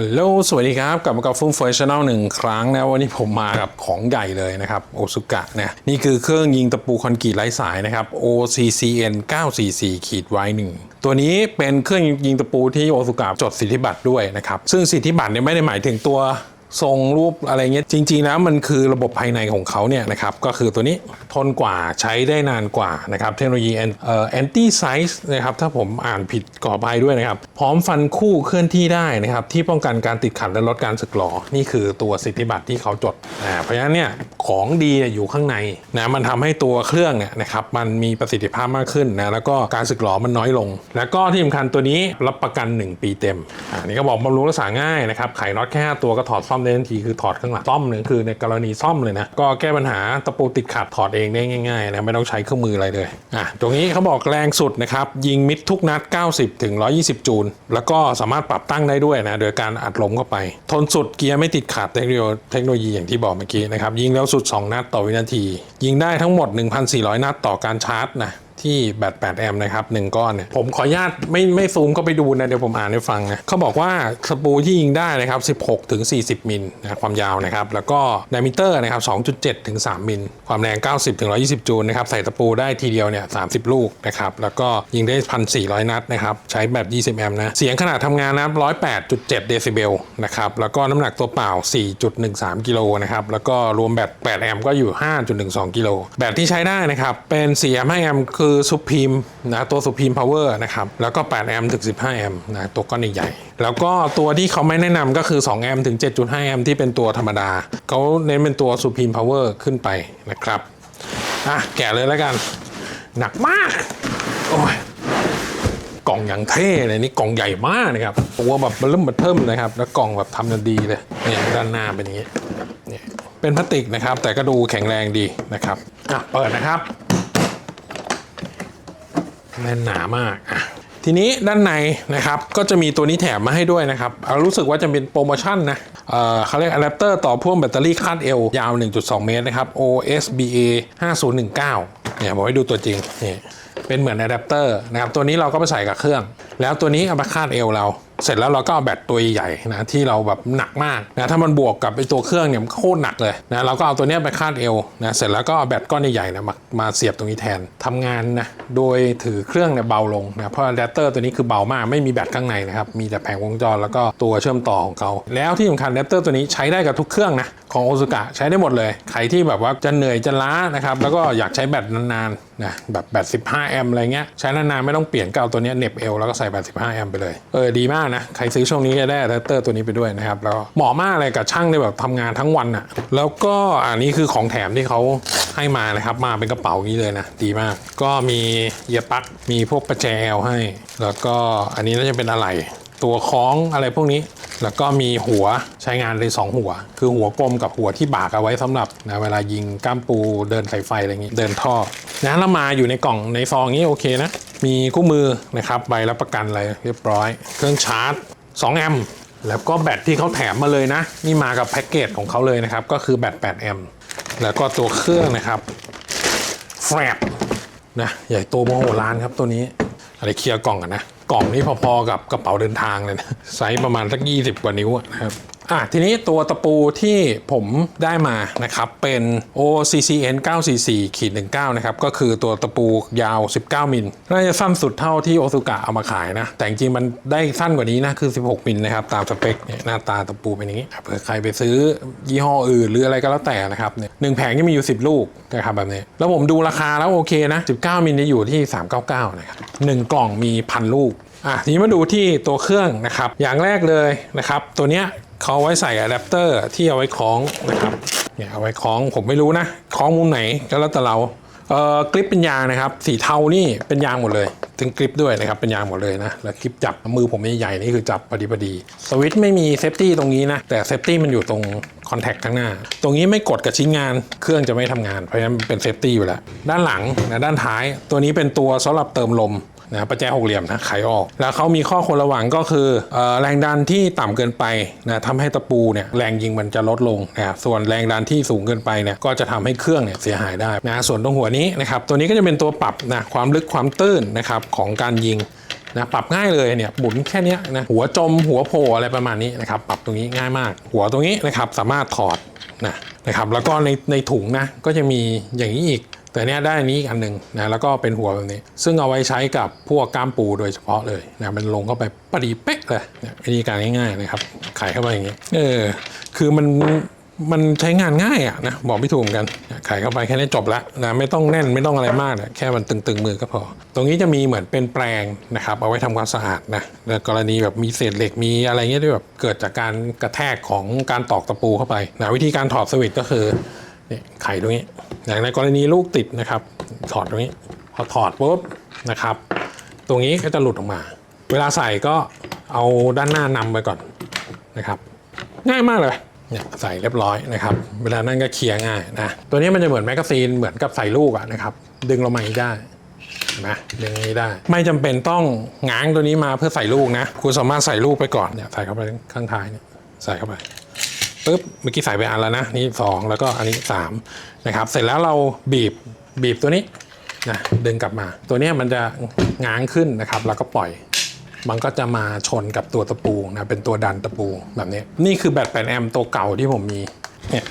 ฮัลโหล สวัสดีครับ กลับมากับฟุ้งเฟยช n แนลหนึ่งครั้งนะ วันนี้ผมมากับของใหญ่เลยนะครับ โอซุกะเนี่ยนี่คือเครื่องยิงตะปูคอนกรีตไร้สายนะครับ OCCN 944ขีดไว้หนึ่งตัวนี้เป็นเครื่องยิงตะปูที่โอซุกะจดสิทธิบัตรด้วยนะครับ ซึ่งสิทธิบัตรเนี่ยไม่ได้หมายถึงตัว ทรงรูปอะไรเงี้ยจริง ๆ แล้วมันคือระบบภายในของเขาเนี่ยนะครับก็คือตัวนี้ทนกว่าใช้ได้นานกว่านะครับเทคโนโลยีเอ็นตี้ไซส์นะครับถ้าผมอ่านผิดขออภัยด้วยนะครับ พร้อมฟันคู่เคลื่อนที่ได้นะครับที่ป้องกันการติดขัดและลดการสึกหรอนี่คือตัวสิทธิบัตรที่เขาจดอ่าเพราะฉะนั้นเนี่ยของดีอยู่ข้างในนะมันทำให้ตัวเครื่องเนี่ยนะครับมันมีประสิทธิภาพมากขึ้นนะแล้วก็การสึกหรอมันน้อยลง แล้วก็ที่สำคัญตัวนี้รับประกัน 1 ปีเต็มอ่านี่ก็บอกบำรุงรักษาง่ายนะครับไขน็อตแค่5ตัวก็ถอดซ่อมได้ทันทีคือถอดข้างหลังซ่อมหนึ่งคือในกรณีซ่อมเลยนะ ก็แก้ปัญหาตะปูติดขัดถอดเองได้ง่ายๆนะไม่ต้องใช้เครื่องมืออะไรเลยอะตรงนี้เขาบอกแรงสุดนะครับ ยิงมิดทุกนัด 90ถึง120 จูลแล้วก็สามารถปรับตั้งได้ด้วยนะโดยการอัดลมเข้าไป ทนสุดเกียร์ไม่ติดขัดเทคโนโลยีเทคโนโลยีอย่างที่บอกเมื่อกี้นะครับยิงแล้วสุด 2 นัดต่อวินาที ยิงได้ทั้งหมด 1,400 นัดต่อการชาร์จนะ ที่แบต8แอมป์นะครับหนึ่งก้อนเนี่ยผมขออนุญาตไม่ไม่ซูมเข้าไปดูนะ เดี๋ยวผมอ่านให้ฟังนะเขาบอกว่าสปูที่ยิงได้นะครับ16ถึง40 มิลนะความยาวนะครับ แล้วก็ไดมิเตอร์นะครับ2.7ถึง3มิลความแรง 90ถึง120 จูลนะครับ ใส่ตะปูได้ทีเดียวเนี่ย30 ลูกนะครับ แล้วก็ยิงได้ 1,400 นัดนะครับ ใช้แบบ20 แอมป์นะ เสียงขนาดทำงานนะครับ108.7 เดซิเบลนะครับ แล้วก็น้ำหนักตัวเปล่า 4.13 กิโลนะครับ แล้วก็รวมแบต8แอมป์ก็อยู่ 5.12 กิโลแบตที่ใช้ได้นะครับเป็น4แอมป์5แอมป์คือซูพีมนะตัวซูพีมพาวเวอร์นะครับ แล้วก็ 8 แอมป์ถึง 15 แอมป์นะตัวก้อนใหญ่ๆแล้วก็ตัวที่เขาไม่แนะนำก็คือ 2 แอมป์ถึง 7.5 แอมป์ที่เป็นตัวธรรมดา เขาเน้นเป็นตัวซูพีมพาวเวอร์ขึ้นไปนะครับ อะ แกะเลยแล้วกัน หนักมาก โอ้ยกล่องอย่างเท่เลยนี่กล่องใหญ่มากนะครับตัวแบบเริ่มมาเทิมเลยครับ แล้วกล่องแบบทำกันดีเลยเนี่ยด้านหน้าเป็นอย่างนี้เนี่ยเป็นพลาสติกนะครับ แต่ก็ดูแข็งแรงดีนะครับอะเปิดนะครับ แน่นหนามากอะทีนี้ด้านในนะครับก็จะมีตัวนี้แถมมาให้ด้วยนะครับเอารู้สึกว่าจะเป็นโปรโมชั่นนะเเขาเรียกอะแดปเตอร์ต่อพ่วงแบตเตอรี่คาดเอวยาว 1.2 เมตรนะครับ OSBA 5019เนี่ยผมให้ดูตัวจริงนี่เป็นเหมือนอะแดปเตอร์นะครับตัวนี้เราก็ไปใส่กับเครื่อง แล้วตัวนี้เอามาคาดเอวเรา เสร็จแล้วเราก็เอาแบตตัวใหญ่นะที่เราแบบหนักมากนะถ้ามันบวกกับไอตัวเครื่องเนี่ยมันโคตรหนักเลยนะเราก็เอาตัวเนี้ยไปคาดเอวนะเสร็จแล้วก็เอาแบตก้อนใหญ่ๆนะมามาเสียบตรงนี้แทนทำงานนะโดยถือเครื่องเนี่ยเบาลงนะเพราะอะแดปเตอร์ตัวนี้คือเบามากไม่มีแบตข้างในนะครับมีแต่แผงวงจรแล้วก็ตัวเชื่อมต่อของเขาแล้วที่สำคัญอะแดปเตอร์ตัวนี้ใช้ได้กับทุกเครื่องนะของโอซุกะใช้ได้หมดเลยใครที่แบบว่าจะเหนื่อยจะล้านะครับแล้วก็อยากใช้แบตนานๆนะแบบแบต 15 แอมป์อะไรเงี้ยใช้นานๆไม่ต้องเปลี่ยนก็เอาตัวนี้เน็บเอวแล้วก็ใส่แบต 15 แอมป์ไปเลยเออดีมากนะใครซื้อช่วงนี้ก็ได้อะแดปเตอร์ตัวนี้ไปด้วยนะครับแล้วเหมาะมากเลยกับช่างที่แบบทำงานทั้งวันอะแล้วก็อันนี้คือของแถมที่เขาให้มานะครับมาเป็นกระเป๋าอย่างนี้เลยนะดีมาก ก็มีเยียร์ปลั๊กมีพวกประแจแอลให้ แล้วก็อันนี้น่าจะเป็นอะไรตัวคล้องอะไรพวกนี้ แล้วก็มีหัวใช้งานเลยสองหัว คือหัวกลมกับหัวที่บากเอาไว้สำหรับนะเวลายิงก้ามปูเดินสายไฟอะไรอย่างนี้ เดินท่อนะแล้วมาอยู่ในกล่องในซองนี้โอเคนะ มีคู่มือนะครับใบรับประกันอะไรเรียบร้อย เครื่องชาร์จ 2 แอมป์แล้วก็แบตที่เขาแถมมาเลยนะ นี่มากับแพ็กเกจของเขาเลยนะครับ ก็คือแบต 8 แอมป์แล้วก็ตัวเครื่องนะครับแฟบนะใหญ่โตโมโหลานครับตัวนี้อะไรเคลียร์กล่องกันนะ กล่องนี้พอๆกับกระเป๋าเดินทางเลยนะไซส์ประมาณสัก20กว่านิ้วนะครับ อะทีนี้ตัวตะปูที่ผมได้มานะครับเป็น OCCN 944ขีด19นะครับก็คือตัวตะปูยาว 19 มิลน่าจะสั้นสุดเท่าที่โอซุกะเอามาขายนะ แต่จริงมันได้สั้นกว่านี้นะคือ 16 มิลนะครับตามสเปคเนี่ยหน้าตาตะปูเป็นอย่างนี้เผื่อใครไปซื้อยี่ห้ออื่นหรืออะไรก็แล้วแต่นะครับเนี่ยหนึ่งแผงนี่มีอยู่ 10 ลูกนะครับแบบนี้ แล้วผมดูราคาแล้วโอเคนะ 19 มิลจะอยู่ที่ 399นะครับหนึ่งกล่องมีพันลูกอะทีนี้มาดูที่ตัวเครื่องนะครับอย่างแรกเลยนะครับตัวเนี้ย เขาไว้ใส่อะแดปเตอร์ที่เอาไว้คล้องนะครับเนี่ยเอาไว้คล้องผมไม่รู้นะคล้องมุมไหนก็แล้วแต่เราเอ่อกริปเป็นยางนะครับ สีเทานี่เป็นยางหมดเลย ถึงกริปด้วยนะครับเป็นยางหมดเลยนะแล้วกริปจับมือผมใหญ่ๆนี่คือจับพอดีพอดีสวิตช์ไม่มีเซฟตี้ตรงนี้นะแต่เซฟตี้มันอยู่ตรงคอนแทคข้างหน้า ตรงนี้ไม่กดกับชิ้นงานเครื่องจะไม่ทำงานเพราะฉะนั้นเป็นเซฟตี้อยู่แล้ว ด้านหลังนะด้านท้าย ตัวนี้เป็นตัวสำหรับเติมลม นะประแจหกเหลี่ยมนะไขออก แล้วเขามีข้อควรระวังก็คือออแรงดันที่ต่ำเกินไปนะทำให้ตะปูเนี่ยแรงยิงมันจะลดลงนะครับส่วนแรงดันที่สูงเกินไปเนี่ยก็จะทำให้เครื่องเนี่ยเสียหายได้นะส่วนตรงหัวนี้นะครับตัวนี้ก็จะเป็นตัวปรับนะความลึกความตื้นนะครับของการยิงนะปรับง่ายเลยเนี่ยหมุนแค่นี้นะหัวจมหัวโผล่อะไรประมาณนี้นะครับปรับตรงนี้ง่ายมาก หัวตรงนี้นะครับสามารถถอดนะนะครับแล้วก็ในในถุงนะก็จะมีอย่างนี้อีก แต่เนี้ยได้อันนี้อีกอันหนึ่งนะแล้วก็เป็นหัวแบบนี้ ซึ่งเอาไว้ใช้กับพวกก้ามปูโดยเฉพาะเลยนะมันลงเข้าไปปดีเป๊ะเลยเนี่ยวิธีการง่ายๆนะครับไขเข้าไปอย่างนี้เออคือมันมันใช้งานง่ายอะนะบอกไม่ถูกกันเนี่ยไขเข้าไปแค่นี้จบละนะไม่ต้องแน่นไม่ต้องอะไรมากนะแค่มันตึงๆมือก็พอ ตรงนี้จะมีเหมือนเป็นแปรงนะครับเอาไว้ทำความสะอาดนะกรณีแบบมีเศษเหล็กมีอะไรเงี้ยที่แบบเกิดจากการกระแทกของการตอกตะปูเข้าไปนะวิธีการถอดสวิตช์ก็คือเนี่ยไขตรงนี้ อย่างในกรณีลูกติดนะครับ ถอดตรงนี้ พอถอดปุ๊บนะครับ ตรงนี้ก็จะหลุดออกมา เวลาใส่ก็เอาด้านหน้านำไปก่อนนะครับ ง่ายมากเลยเนี่ยใส่เรียบร้อยนะครับ เวลานั่นก็เคลียร์ง่ายนะตัวนี้มันจะเหมือนแมกกาซีนเหมือนกับใส่ลูกอะนะครับ ดึงลงมาอย่างนี้ได้นไหมดึงอย่างนี้ได้ ไม่จำเป็นต้องง้างตัวนี้มาเพื่อใส่ลูกนะคุณสามารถใส่ลูกไปก่อนเนี่ยใส่เข้าไปข้างท้ายเนี่ยใส่เข้าไป ปุ๊บเมื่อกี้ใส่ไปอันแล้วนะนี่สองแล้วก็อันนี้สามนะครับเสร็จแล้วเราบีบบีบตัวนี้นะดึงกลับมา ตัวนี้มันจะง้างขึ้นนะครับ แล้วก็ปล่อย มันก็จะมาชนกับตัวตะปูนะเป็นตัวดันตะปูแบบนี้ นี่คือแบต8แอมป์ตัวเก่าที่ผมมีเนี่ย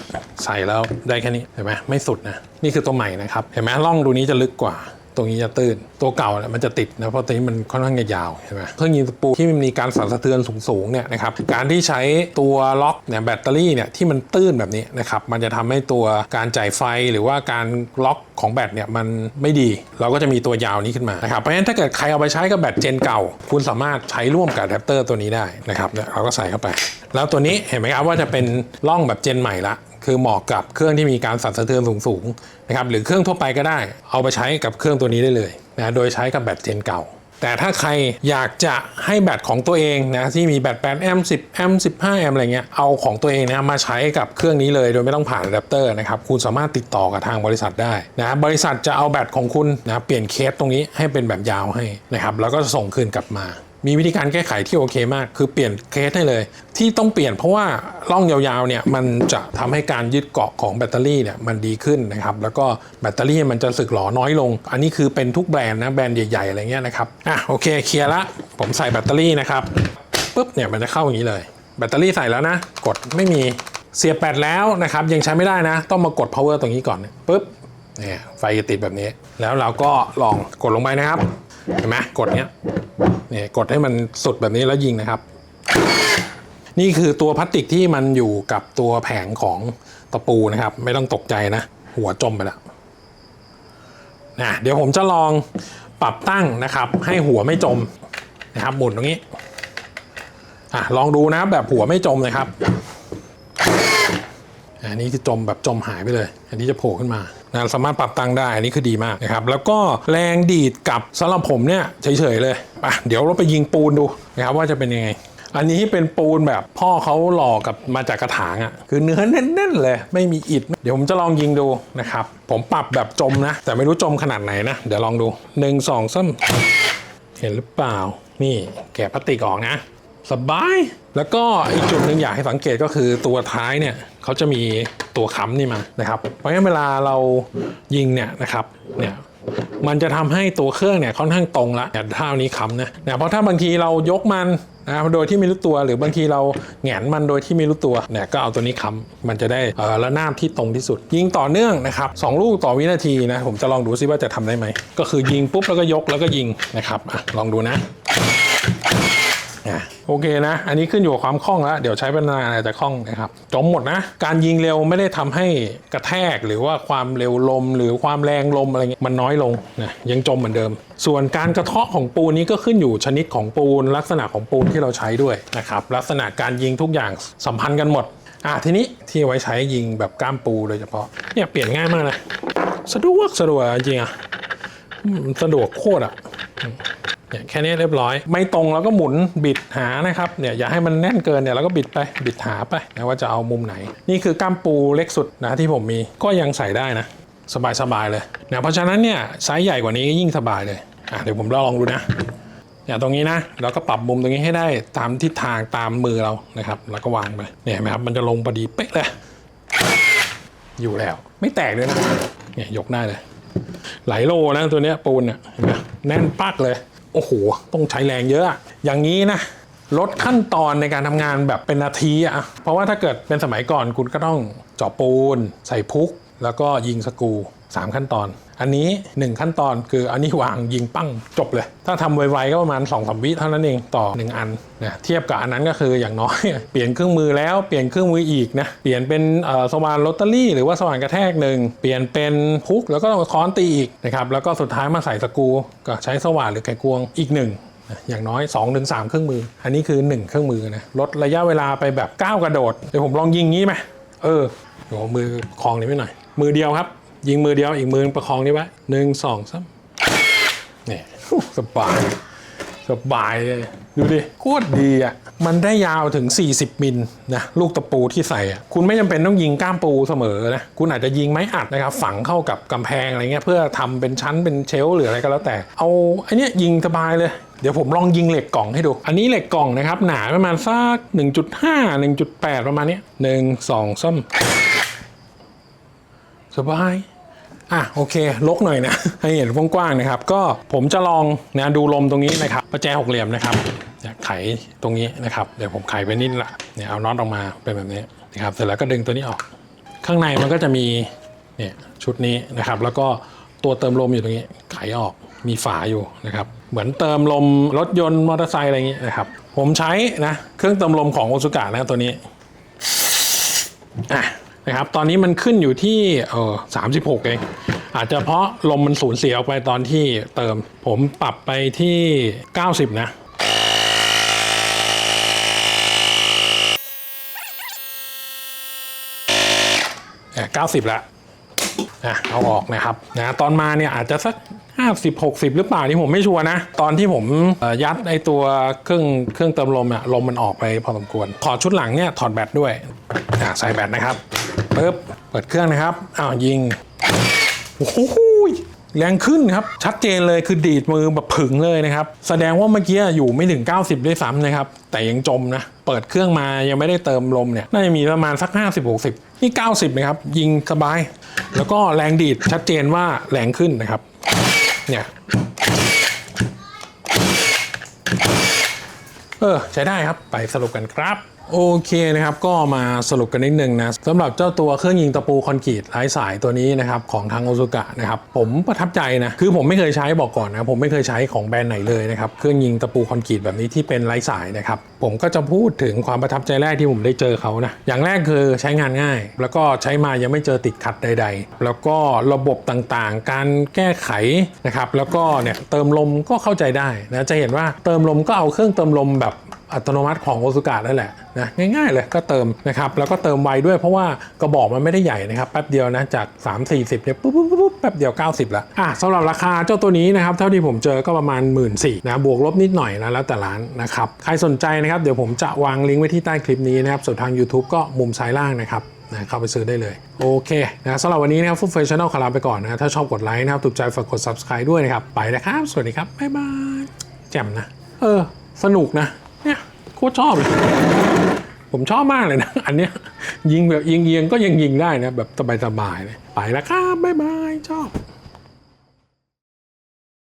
ใส่แล้วได้แค่นี้เห็นไหมไม่สุดนะนี่คือตัวใหม่นะครับ เห็นไหมร่องดูนี้จะลึกกว่า ตรงนี้จะตื้น ตัวเก่าเนี่ยมันจะติดนะเพราะตัวนี้มันค่อนข้างจะยาวเห็นไหมเครื่องยิงตะปูที่มันมีการสั่นสะเทือนสูงๆเนี่ยนะครับการที่ใช้ตัวล็อกเนี่ยแบตเตอรี่เนี่ยที่มันตื้นแบบนี้นะครับมันจะทำให้ตัวการจ่ายไฟหรือว่าการล็อกของแบตเนี่ยมันไม่ดี เราก็จะมีตัวยาวนี้ขึ้นมานะครับเพราะฉะนั้นถ้าเกิดใครเอาไปใช้กับแบตเจนเก่า คุณสามารถใช้ร่วมกับอะแดปเตอร์ตัวนี้ได้นะครับเนี่ยเราก็ใส่เข้าไป แล้วตัวนี้เห็นไหมครับว่าจะเป็นร่องแบบเจนใหม่ละ คือเหมาะกับเครื่องที่มีการสั่นสะเทือนสูงๆนะครับหรือเครื่องทั่วไปก็ได้ เอาไปใช้กับเครื่องตัวนี้ได้เลยนะโดยใช้กับแบตเจนเก่า แต่ถ้าใครอยากจะให้แบตของตัวเองนะที่มีแบต8แอมป์10แอมป์15แอมป์อะไรเงี้ยเอาของตัวเองนะมาใช้กับเครื่องนี้เลยโดยไม่ต้องผ่านอะแดปเตอร์นะครับคุณสามารถติดต่อกับทางบริษัทได้นะบริษัทจะเอาแบตของคุณนะเปลี่ยนเคสตรงนี้ให้เป็นแบบยาวให้นะครับแล้วก็จะส่งคืนกลับมา มีวิธีการแก้ไขที่โอเคมาก คือเปลี่ยนเคสให้เลย ที่ต้องเปลี่ยนเพราะว่าร่องยาวๆเนี่ยมันจะทำให้การยึดเกาะของแบตเตอรี่เนี่ยมันดีขึ้นนะครับแล้วก็แบตเตอรี่มันจะสึกหรอน้อยลง อันนี้คือเป็นทุกแบรนด์นะแบรนด์ใหญ่ๆอะไรเงี้ยนะครับอะโอเคเคลียร์ละผมใส่แบตเตอรี่นะครับปุ๊บเนี่ยมันจะเข้าอย่างนี้เลย แบตเตอรี่ใส่แล้วนะ กดไม่มีเสียบแบตแล้วนะครับยังใช้ไม่ได้นะ ต้องมากด power ตรงนี้ก่อนปุ๊บเนี่ยไฟจะติดแบบนี้ แล้วเราก็ลองกดลงไปนะครับ เห็นไหมกดเนี้ยเนี่ยกดให้มันสุดแบบนี้แล้วยิงนะครับ นี่คือตัวพลาสติกที่มันอยู่กับตัวแผงของตะปูนะครับ ไม่ต้องตกใจนะ หัวจมไปแล้วนะเดี๋ยวผมจะลองปรับตั้งนะครับ ให้หัวไม่จมนะครับหมุนตรงนี้อะลองดูนะแบบหัวไม่จมนะครับอันนี้คือจมแบบจมหายไปเลย อันนี้จะโผล่ขึ้นมานะสามารถปรับตั้งได้อันนี้คือดีมากนะครับแล้วก็แรงดีดกับสำหรับผมเนี่ยเฉยๆเลยอะเดี๋ยวเราไปยิงปูนดูนะครับว่าจะเป็นยังไงอันนี้เป็นปูนแบบพ่อเขาหล่อกับมาจากกระถางอะ่ะคือเนื้อแน่นๆเลยไม่มีอิฐเดี๋ยวผมจะลองยิงดูนะครับ ผมปรับแบบจมนะ แต่ไม่รู้จมขนาดไหนนะ เดี๋ยวลองดูหนึ่งสองซ้ำเห็นหรือเปล่า นี่แกะพลาสติกออกนะ สบาย แล้วก็อีกจุดหนึ่งอยากให้สังเกตก็คือตัวท้ายเนี่ยเขาจะมีตัวค้ำนี่มานะครับ เพราะฉะนั้นเวลาเรายิงเนี่ยนะครับเนี่ยมันจะทำให้ตัวเครื่องเนี่ยค่อนข้างตรงละแต่ท่านี้ค้ำนะนะเพราะถ้าบางทีเรายกมันนะโดยที่ไม่รู้ตัวหรือบางทีเราแหงนมันโดยที่ไม่รู้ตัวเนี่ยก็เอาตัวนี้ค้ำมันจะได้เออระนาบที่ตรงที่สุด ยิงต่อเนื่องนะครับสองลูกต่อวินาทีนะผมจะลองดูซิว่าจะทำได้ไหมก็คือยิงปุ๊บแล้วก็ยกแล้วก็ยิงนะครับอลองดูนะ โอเคนะ อันนี้ขึ้นอยู่กับความคล่องแล้วเดี๋ยวใช้เป็นนานอาจจะคล่องนะครับจมหมดนะ การยิงเร็วไม่ได้ทำให้กระแทกหรือว่าความเร็วลม หรือความแรงลมอะไรเงี้ยมันน้อยลงนะยังจมเหมือนเดิม ส่วนการกระเทาะของปูนนี้ก็ขึ้นอยู่ชนิดของปูน ลักษณะของปูนที่เราใช้ด้วยนะครับลักษณะการยิงทุกอย่างสัมพันธ์กันหมดอะทีนี้ที่ไว้ใช้ยิงแบบก้ามปูโดยเฉพาะเนี่ยเปลี่ยนง่ายมากเลยสะดวกสะดวกจริงอะสะดวกโคตรอะ เนี่ยแค่นี้เรียบร้อย ไม่ตรงเราก็หมุนบิดหานะครับเนี่ยอย่าให้มันแน่นเกินเนี่ยเราก็บิดไปบิดหาไปนะว่าจะเอามุมไหน นี่คือกล้ามปูเล็กสุดนะที่ผมมีก็ยังใส่ได้นะ สบายๆเลยนะเพราะฉะนั้นเนี่ยไซส์ใหญ่กว่านี้ยิ่งสบายเลยอะเดี๋ยวผมลองดูนะเนี่ยตรงนี้นะเราก็ปรับมุมตรงนี้ให้ได้ตามทิศทางตามมือเรานะครับแล้วก็วางไปเนี่ยเห็นไหมครับมันจะลงพอดีเป๊ะเลยอยู่แล้ว ไม่แตกด้วยนะเนี่ยยกได้เลย ไหลโลนะตัวเนี้ยปูนเนี่ยเห็นไหมแน่นปักเลย โอ้โห ต้องใช้แรงเยอะ อย่างนี้นะลดขั้นตอนในการทำงานแบบเป็นนาทีอะเพราะว่าถ้าเกิดเป็นสมัยก่อนคุณก็ต้องเจาะปูน ใส่พุก แล้วก็ยิงสกูสามขั้นตอน อันนี้ 1 ขั้นตอนคืออันนี้วางยิงปั้งจบเลย ถ้าทำไวๆก็ประมาณ2อสวิเท่านั้นเองต่อ 1 อันนะเทียบกับอันนั้นก็คืออย่างน้อย เปลี่ยนเครื่องมือแล้วเปลี่ยนเครื่องมืออีกนะเปลี่ยนเป็นสว่านโรตารี่หรือว่าสว่านกระแทกหนึ่งเปลี่ยนเป็นพุกแล้วก็ค้อนตีอีกนะครับแล้วก็สุดท้ายมาใส่สกูก็ใช้สว่านหรือไขควงอีกหนึ่งอย่างน้อย 2-3 เครื่องมือ อันนี้คือ 1 เครื่องมือนะลดระยะเวลาไปแบบก้าวกระโดดเดี๋ยวผมลองยิงงี้ไหมเออเดี๋ยวเอามือคลองนี้ไว้หน่อย มือเดียวครับ ยิงมือเดียวอีกมือประคองนี้ไว้หนึ่งสองสามนี่สบายสบายเลยดูดิโคตรดีอะมันได้ยาวถึง 40 มิลนะลูกตะปูที่ใส่อะคุณไม่จำเป็นต้องยิงก้ามปูเสมอนะคุณอาจจะยิงไม้อัดนะครับฝังเข้ากับกำแพงอะไรเงี้ยเพื่อทำเป็นชั้นเป็นเชลหรืออะไรก็แล้วแต่ เอาไอันเนี้ยยิงสบายเลยเดี๋ยวผมลองยิงเหล็กกล่องให้ดู อันนี้เหล็กกล่องนะครับ หนาประมาณสัก1.5 1.8 ประมาณนี้หนึ่งสองซ้ำ สบายอะโอเคลกหน่อยนะให้เห็นกว้างๆนะครับ ก็ผมจะลองนะดูลมตรงนี้นะครับประแจหกเหลี่ยมนะครับเนี่ยไขตรงนี้นะครับเดี๋ยวผมไขไปนิดละเนี่ยเอาน็อตออกมาเป็นแบบนี้นะครับเสร็จแล้วก็ดึงตัวนี้ออก ข้างในมันก็จะมีเนี่ยชุดนี้นะครับ แล้วก็ตัวเติมลมอยู่ตรงนี้ไขออกมีฝาอยู่นะครับ เหมือนเติมลมรถยนต์มอเตอร์ไซค์อะไรอย่างนี้นะครับ ผมใช้นะเครื่องเติมลมของโอซุกะนะตัวนี้อะ นะครับ ตอนนี้มันขึ้นอยู่ที่เออสามสิบหกเอง อาจจะเพราะลมมันสูญเสียออกไปตอนที่เติม ผมปรับไปที่ 90 นะอะ90แล้วอะเอาออกนะครับนะตอนมาเนี่ยอาจจะสัก 50 60 หรือเปล่านี่ผมไม่ชัวร์นะ ตอนที่ผมยัดไอตัวเครื่องเครื่องเติมลมอะลมมันออกไปพอสมควร ถอดชุดหลังเนี่ยถอดแบตด้วยอะใส่แบตนะครับ ปึ๊บเปิดเครื่องนะครับอ้าวยิงโอ้โหแรงขึ้นครับ ชัดเจนเลยคือดีดมือแบบผึ่งเลยนะครับ แสดงว่าเมื่อกี้อยู่ไม่ถึง 90 ด้วยซ้ำนะครับ แต่ยังจมนะ เปิดเครื่องมายังไม่ได้เติมลมเนี่ย น่าจะมีประมาณสัก 50-60 นี่ 90 นะครับ ยิงสบาย แล้วก็แรงดีดชัดเจนว่าแรงขึ้นนะครับ เนี่ย เออ ใช้ได้ครับไปสรุปกันครับ โอเคนะครับก็มาสรุปกันนิดนึงนะสำหรับเจ้าตัวเครื่องยิงตะปูคอนกรีตไร้สายตัวนี้นะครับของทางโอซุกะนะครับผมประทับใจนะคือผมไม่เคยใช้บอกก่อนนะผมไม่เคยใช้ของแบรนด์ไหนเลยนะครับเครื่องยิงตะปูคอนกรีตแบบนี้ที่เป็นไร้สายนะครับผมก็จะพูดถึงความประทับใจแรกที่ผมได้เจอเขานะอย่างแรกคือใช้งานง่าย แล้วก็ใช้มายังไม่เจอติดขัดใด ๆ แล้วก็ระบบต่างๆ การแก้ไขนะครับแล้วก็เนี่ยเติมลมก็เข้าใจได้นะจะเห็นว่าเติมลมก็เอาเครื่องเติมลมแบบ อัตโนมัติของโอซุกะนั่นแหละนะง่ายๆเลยก็เติมนะครับแล้วก็เติมไวด้วยเพราะว่ากระบอกมันไม่ได้ใหญ่นะครับแป๊บเดียวนะจาก 3 4 0เนี่ยปุ๊บปุ๊บปุ๊บแป๊บเดียว 90ละอะสำหรับราคาเจ้าตัวนี้นะครับเท่าที่ผมเจอก็ประมาณ 1 4ื่นนะบวกลบนิดหน่อยนะแล้วแต่ร้านนะครับใครสนใจนะครับเดี๋ยวผมจะวางลิงก์ไว้ที่ใต้คลิปนี้นะครับส่วนทาง YouTube ก็มุมซ้ายล่างนะครับนะเข้าไปซื้อได้เลย โอเคนะสำหรับวันนี้นะครับฟุตเฟชชั่นอลขอลาไปก่อนนะถ้าชอบกดไลค์นะครับถูกใจฝากกด subscribe ด้วยนะครับไปนะครับ สวัสดีครับบ๊ายบายแจ่มนะเออสนุกนะ เนี่ยโคตรชอบเลย ผมชอบมากเลยนะ อันเนี้ยยิงแบบเอียงๆก็ยังยิงได้นะ แบบสบายๆเลยไปแล้วครับบ๊ายบายชอบ